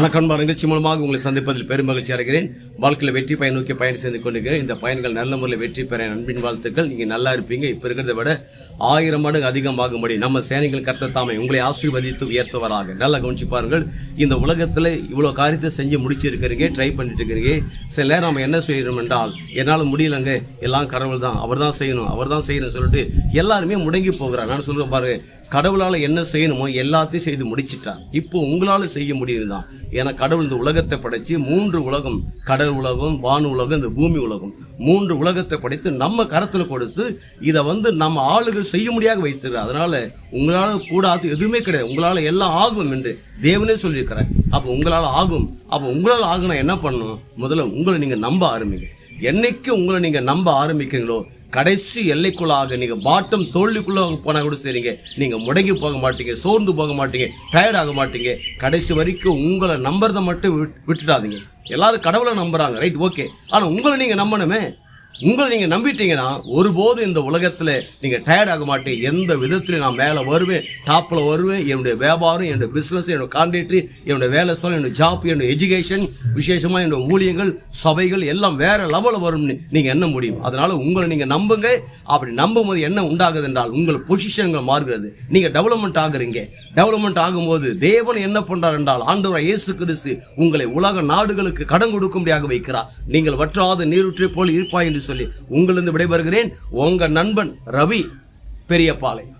வணக்கம் நிகழ்ச்சி மூலமாக உங்களை சந்திப்பதில் பெரும் மகிழ்ச்சி அடைகிறேன். வாழ்க்கையில் வெற்றி பயன் நோக்கி பயணம் செய்து கொண்டிருக்கிறேன். இந்த பயன்கள் நல்ல முறையில் வெற்றி பெற என் அன்பின் வாழ்த்துக்கள். நீங்க நல்லா இருப்பீங்க. இப்ப இருக்கிறத விட ஆயிரம் மடங்கு அதிகமாகும்படி நம்ம சேனைகள் கர்த்த தாமை உங்களை ஆசீர்வதித்து உயர்த்துவராக. நல்லா கவனிச்சு பாருங்கள் இந்த உலகத்துல இவ்வளவு காரியத்தை செஞ்சு முடிச்சிருக்கிறீங்க ட்ரை பண்ணிட்டு இருக்கிறீங்க சில நேரம் நம்ம என்ன செய்யணும் என்றால் என்னால் முடியலங்க. எல்லாம் கடவுள் தான். அவர் தான் செய்யணும். அவர் தான் செய்யணும் சொல்லிட்டு எல்லாருமே முடங்கி போகிறார். நான் சொல்றேன் பாருங்க கடவுளால் என்ன செய்யணுமோ எல்லாத்தையும் செய்து முடிச்சிட்டார். இப்போ உங்களால் செய்ய முடியுதுதான். ஏன்னா கடவுள் இந்த உலகத்தை படைச்சு மூன்று உலகம் கடல் உலகம் வான் உலகம் இந்த பூமி உலகம். மூன்று உலகத்தை படைத்து நம்ம கரத்தில் கொடுத்து இதை வந்து நம்ம ஆளுக செய்ய முடியாத வைத்திருக்கிறார் அதனால உங்களால் கூடாது எதுவுமே கிடையாது. உங்களால் எல்லாம் ஆகும் என்று தேவனே சொல்லியிருக்கிறார். அப்போ உங்களால் ஆகும். அப்போ உங்களால் ஆகுனா என்ன பண்ணணும்? முதல்ல உங்களை நீங்கள் நம்ப ஆரம்பிங்க. என்னைக்கு உங்களை நீங்கள் நம்ப ஆரம்பிக்கிறீங்களோ கடைசி எல்லைக்குள்ளாக நீங்கள் பாட்டம் தோல்விக்குள்ளாக போனால் கூட சரிங்க. நீங்கள் முடங்கி போக மாட்டீங்க சோர்ந்து போக மாட்டீங்க டயர்ட் ஆக மாட்டீங்க. கடைசி வரைக்கும் உங்களை நம்புறதை மட்டும் விட்- விட்டுடாதீங்க. எல்லாரும் கடவுளை நம்புகிறாங்க ரைட் ஓகே ஆனால் உங்களை நீங்கள் நம்பணுமே. உங்களை நீங்கள் நம்பிட்டீங்கன்னா ஒருபோதும் இந்த உலகத்துல நீங்க டயர்ட் ஆக மாட்டீங்க. எந்த விதத்துலையும் நான் மேல வருவேன் டாப்ல வருவேன். என்னுடைய வியாபாரம் என்னுடைய பிஸ்னஸ் என்னோட கான்ட்ரேட்ரி என்னுடைய வேலை ஸ்தலம் என்னோட ஜாப் என்னோட எஜுகேஷன் விசேஷமா என்னோட ஊழியங்கள் சபைகள் எல்லாம் வேற லெவலில் வரும்னு நீங்க எண்ண முடியும். அதனால உங்களை நீங்க நம்புங்க. அப்படி நம்பும் போது என்ன உண்டாகுது என்றால் உங்கள் பொசிஷன்கள் மாறுகிறது. நீங்க டெவலப்மெண்ட் ஆகுறீங்க. டெவலப்மெண்ட் ஆகும்போது தேவன் என்ன பண்ணுறார் என்றால் ஆண்டவர் இயேசு கிறிஸ்து உங்களை உலக நாடுகளுக்கு கடன் கொடுக்கும்படியாக வைக்கிறார். நீங்கள் வற்றாத நீருற்றை போல் இருப்பாய் என்று சொல்லி உங்களிருந்து விடைபெறுகிறேன். உங்க நண்பன் ரவி பெரியபாளையம்